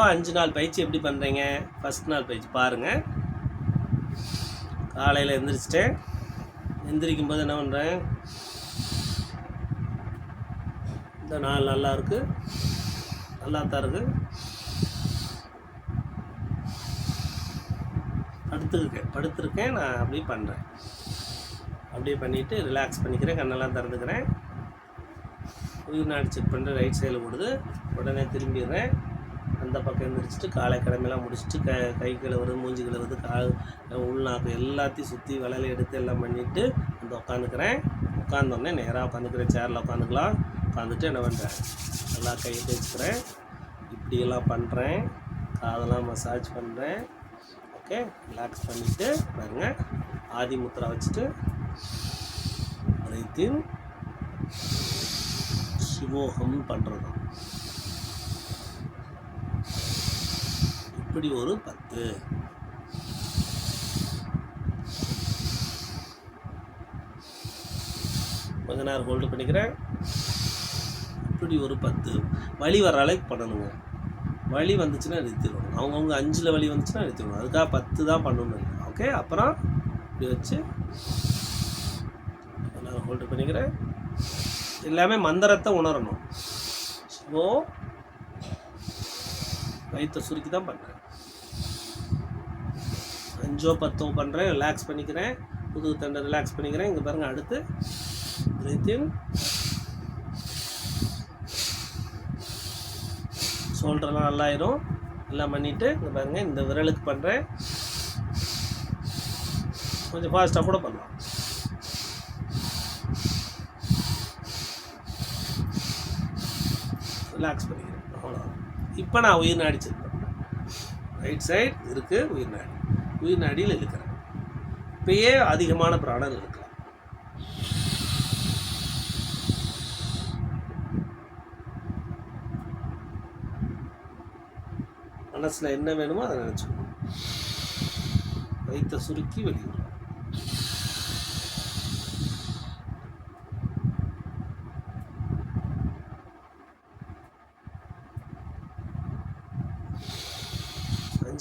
அஞ்சு நாள் பயிற்சி எப்படி பண்ணுறீங்க ஃபஸ்ட் நாள் பயிற்சி பாருங்கள் காலையில் எந்திரிச்சிட்டேன். எந்திரிக்கும் போது என்ன பண்ணுறேன் இந்த நாள் நல்லா இருக்கு. நல்லா தான் இருக்கு. படுத்துருக்கேன். படுத்திருக்கேன். நான் அப்படியே பண்ணுறேன் அப்படியே பண்ணிவிட்டு ரிலாக்ஸ் பண்ணிக்கிறேன். கண்ணெல்லாம் திறந்துக்கிறேன். உயிர் நாடி செக் பண்ணிட்டு ரைட் சைடில் விடுது உடனே திரும்பிடுறேன். அந்த பக்கம் எந்திரிச்சிட்டு காலை கிழமையெல்லாம் முடிச்சுட்டு க கை கழுவுறது மூஞ்சி கழுவுறது கால் உள்நாக்கு எல்லாத்தையும் சுற்றி வலையில எடுத்து எல்லாம் பண்ணிவிட்டு வந்து உட்காந்துக்கிறேன் உட்காந்தோடனே நேராக உட்காந்துக்கிறேன் சேரில் உட்காந்துக்கலாம் உட்காந்துட்டு என்ன பண்ணுறேன் நல்லா கையை தேய்ச்சிக்கிறேன் இப்படியெல்லாம் பண்ணுறேன் காதெல்லாம் மசாஜ் பண்ணுறேன் ஓகே ரிலாக்ஸ் பண்ணிவிட்டு பாருங்க. ஆதி முத்திரா வச்சுட்டு பிரீத்தின் சிவோகம் பண்ணுறது இப்படி ஒரு பத்து. கொஞ்ச நேரம் ஹோல்டு பண்ணிக்கிறேன். இப்படி ஒரு பத்து. வழி வர அளவுக்கு பண்ணணுங்க. வழி வந்துச்சுன்னா நிறுத்திடணும். அவங்கவுங்க அஞ்சில் வழி வந்துச்சுன்னா நிறுத்திடணும். அதுக்காக பத்து தான் பண்ணணும் ஓகே அப்புறம் இப்படி வச்சு கொஞ்ச நேரம் ஹோல்டு பண்ணிக்கிறேன். எல்லாமே மந்திரத்தை உணரணும். ஸோ வயிற்றை சுருக்கி தான் பண்ணுறேன் அஞ்சோ பத்தோ பண்ணுறேன் ரிலாக்ஸ் பண்ணிக்கிறேன். புது தண்டை ரிலாக்ஸ் பண்ணிக்கிறேன். இங்கே பாருங்கள் அடுத்து. பிரீத்திங் ஷோல்டர்லாம் நல்லாயிரும். எல்லாம் பண்ணிவிட்டு இங்கே பாருங்கள் இந்த விரலுக்கு பண்ணுறேன் கொஞ்சம் ஃபாஸ்ட்டாக கூட பண்ணலாம். ரிலாக்ஸ் பண்ணிக்கிறேன். அவ்வளோ இப்போ நான் உயிர் நாடிச்சிருக்கேன். ரைட் சைடு இருக்குது உயிர் நாடி. உயிரின் அடியில் இழுக்கிறேன் இப்பயே அதிகமான பிராணன் இருக்கலாம். மனசில் என்ன வேணுமோ அதை நினச்சிக்கணும். வயிற்றை சுருக்கி வெளியிடும்.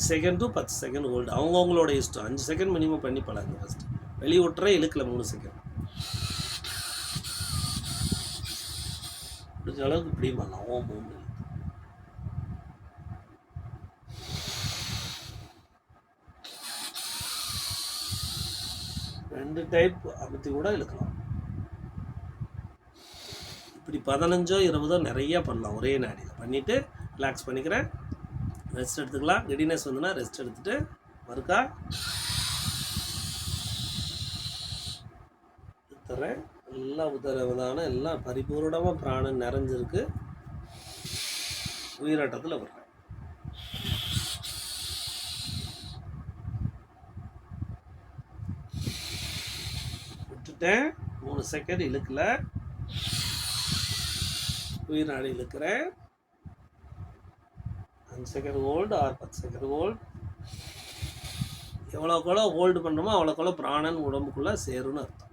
அஞ்சு செகண்ட் டு பத்து செகண்ட் ஹோல்டு அவங்கவுங்களோட இஷ்டம். அஞ்சு செகண்ட் மினிமம் பண்ணி பழகுங்க ஃபஸ்ட்டு வெளியே விட்டுறே இழுக்கல மூணு செகண்ட் முடிஞ்ச அளவுக்கு இப்படி பண்ணலாம் ஓம் ஓம் ரெண்டு டைப் அமுத்தி கூட இழுக்கலாம். இப்படி பதினஞ்சோ இருபதோ நிறைய பண்ணலாம். ஒரே நாடியில். பண்ணிவிட்டு ரிலாக்ஸ் பண்ணிக்கிறேன். ரெஸ்ட் எடுத்துக்கலாம். ரெடினஸ் வந்துன்னா ரெஸ்ட் எடுத்துட்டு மறுக்கா. தரேன். எல்லாம் உதரவதான எல்லாம் பரிபூர்ணமாக பிராணம் நிறைஞ்சிருக்கு. உயிராட்டத்தில் வர்றேன். விட்டுட்டேன். மூணு செகண்ட் இழுக்கல. உயிர் நாடி இழுக்கிறேன். அஞ்சு செகண்ட் ஹோல்டு ஆறு பத்து செகண்ட் ஹோல்டு எவ்வளோக்கெவ்வளோ ஹோல்டு பண்ணுறோமோ அவ்வளோக்கெவ்வளோ பிராணன் உடம்புக்குள்ளே சேரும்னு அர்த்தம்.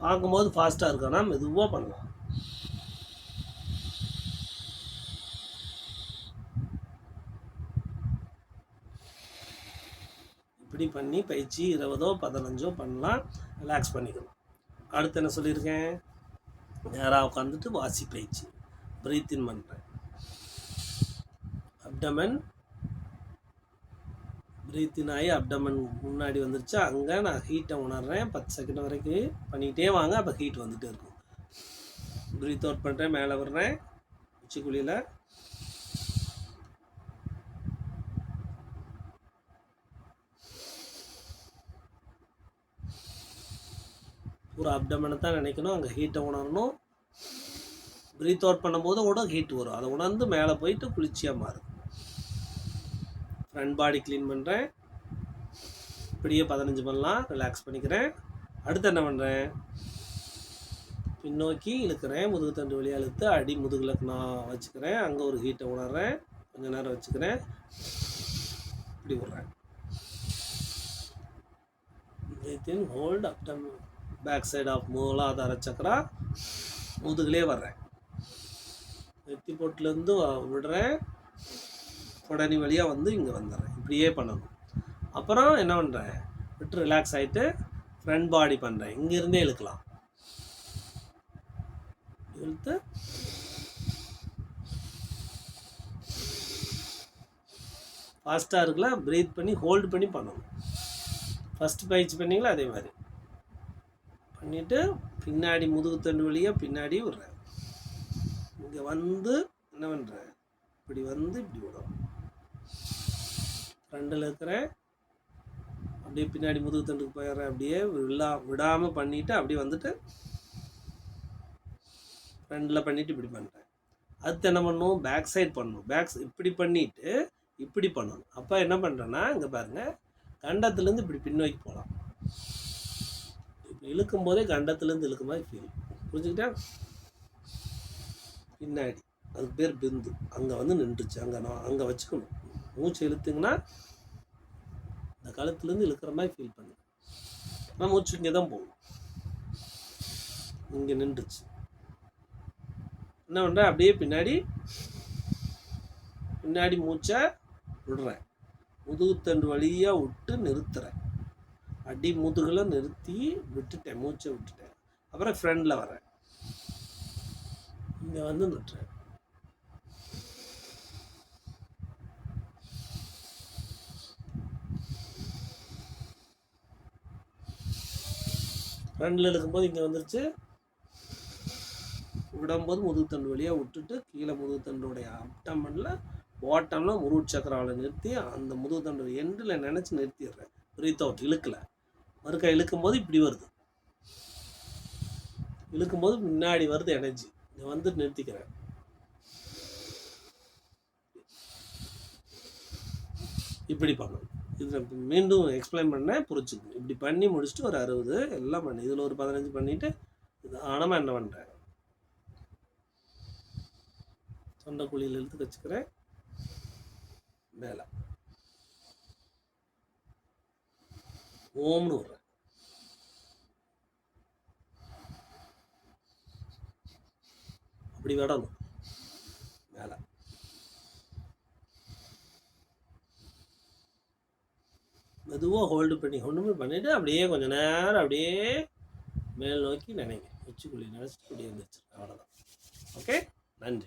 பார்க்கும்போது ஃபாஸ்ட்டாக இருக்கானா மெதுவாக பண்ணலாம். இப்படி பண்ணி பயிற்சி இருபதோ பதினஞ்சோ பண்ணலாம். ரிலாக்ஸ் பண்ணிக்கணும். அடுத்து என்ன சொல்லியிருக்கேன்? நேராக உட்காந்துட்டு வாசி பயிற்சி பிரீத்தின் பண்ணுறேன் அப்டமன். பிரீத்தின் ஆகி அப்டமன் முன்னாடி வந்துருச்சு. அங்கே நான் ஹீட்டை உணர்றேன். பத்து செகண்ட் வரைக்கும் பண்ணிகிட்டே வாங்க. அப்போ ஹீட் வந்துகிட்டே இருக்கும். ப்ரீத் அவுட் பண்ணுறேன் மேலே வர்றேன். உச்சிக்குழியில் ஒரு அப்டமனை தான் நினைக்கணும். அங்கே ஹீட்டை உணரணும். ப்ரீத் அவுட் பண்ணும்போது உடம்பு ஹீட் வரும். அதை உணர்ந்து மேலே போயிட்டு குளிர்ச்சியாக மாறும். ஃப்ரண்ட் பாடி க்ளீன் பண்ணுறேன் இப்படியே பதினஞ்சு பண்ணலாம் ரிலாக்ஸ் பண்ணிக்கிறேன். அடுத்து என்ன பண்ணுறேன் பின்னோக்கி இழுக்கிறேன். முதுகு தண்டு வழியாக இழுத்து அடி முதுகில் நான் வச்சுக்கிறேன். அங்கே ஒரு ஹீட்டை உணர்றேன். கொஞ்ச நேரம் வச்சுக்கிறேன். இப்படி விட்றேன். breathe in hold abdomen back side மூலாதார சக்கரா. முதுகுலே வர்றேன். நெத்தி விடுறேன். உடனே வழியாக வந்து இங்கே வந்துடுறேன். இப்படியே பண்ணணும். அப்புறம் என்ன பண்ணுறேன்? விட்டு ரிலாக்ஸ் ஆகிட்டு ஃப்ரண்ட் பாடி பண்ணுறேன். இங்கேருந்தே இழுக்கலாம். இழுத்து ஃபாஸ்ட்டாக இருக்குல்ல ப்ரீத் பண்ணி ஹோல்டு பண்ணி பண்ணணும். ஃபஸ்ட்டு பயிற்சி பண்ணிங்களா? அதே மாதிரி. பண்ணிவிட்டு பின்னாடி முதுகு தண்டு வழியாக பின்னாடி விடுறேன். இங்கே வந்து என்ன பண்ணுற இப்படி வந்து இப்படி விடும். ஃப்ரண்டில் இருக்கிற அப்படியே பின்னாடி முதுகு தண்டுக்கு போயிடுறேன் அப்படியே விழா விடாமல் பண்ணிவிட்டு அப்படியே வந்துட்டு ஃப்ரண்டில் பண்ணிவிட்டு இப்படி பண்ணுறேன் அடுத்து என்ன பண்ணும்? பேக் சைட் பண்ணணும் பேக் இப்படி பண்ணிவிட்டு இப்படி பண்ணணும். அப்போ என்ன பண்ணுறேன்னா இங்கே பாருங்கள் கண்டத்துலேருந்து இப்படி பின்னோக்கி போகலாம். இப்படி இழுக்கும் போதே கண்டத்துலேருந்து இழுக்கும் மாதிரி ஃபீல் புரிஞ்சுக்கிட்டேன்? பின்னாடி. அதுக்கு பேர் பிந்து. அங்கே வந்து நின்றுச்சு. அங்கே நான் அங்கே வச்சுக்கணும். மூச்சு இழுத்துங்கன்னா இந்த கழுத்துலேருந்து இழுக்கிற மாதிரி ஃபீல் பண்ணு ஆனால் மூச்சு இங்கே தான் போகும். இங்கே நின்றுச்சு. என்ன பண்ணுறேன் அப்படியே பின்னாடி பின்னாடி மூச்சை விடுறேன். முதுகுத்தண்டு வழியாக விட்டு நிறுத்துறேன். அடி முதுகில் நிறுத்தி விட்டுட்டேன். மூச்சை விட்டுட்டேன். அப்புறம் ஃப்ரெண்டில் வரேன். இங்கே வந்து நிட்டுறேன் ரெண்டில் இழுக்கும்போது இங்கே வந்துருச்சு. விடும்போது முதுகுத்தண்டு வழியாக விட்டுட்டு கீழே முதுகுத்தண்டுடைய அப்டமனில் ஓட்டம்ல முருட் சக்கராவில் நிறுத்தி அந்த முதுகுத்தண்டு எண்டில் நினச்சி நிறுத்திடுறேன். பிரீத் அவுட் இழுக்கல. மறுக்கா இழுக்கும்போது இப்படி வருது. இழுக்கும்போது முன்னாடி வருது எனர்ஜி இங்கே வந்து நிறுத்திக்கிறேன். இப்படி பண்ணணும் இதில் மீண்டும் எக்ஸ்பிளைன் பண்ணேன் புரிஞ்சுக்கணும் இப்படி பண்ணி முடிச்சுட்டு ஒரு அறுபது எல்லாம் பண்ணி. இதில் ஒரு பதினஞ்சு பண்ணிவிட்டு இது ஆனமாக என்ன பண்ணுறேன் தொண்டை குழியில் இழுத்து வச்சுக்கிறேன். மேலே. ஓம்னு விட்றேன் அப்படி விடணும் மேலே மெதுவாக ஹோல்டு பண்ணி ஒன்றுமே பண்ணிவிட்டு அப்படியே கொஞ்சம் நேரம் அப்படியே மேல் நோக்கி நினைங்க. உச்சிக்குள்ளி நினச்சிட்டு அப்படியே இருந்துச்சு. அவ்வளோதான் ஓகே நன்றி.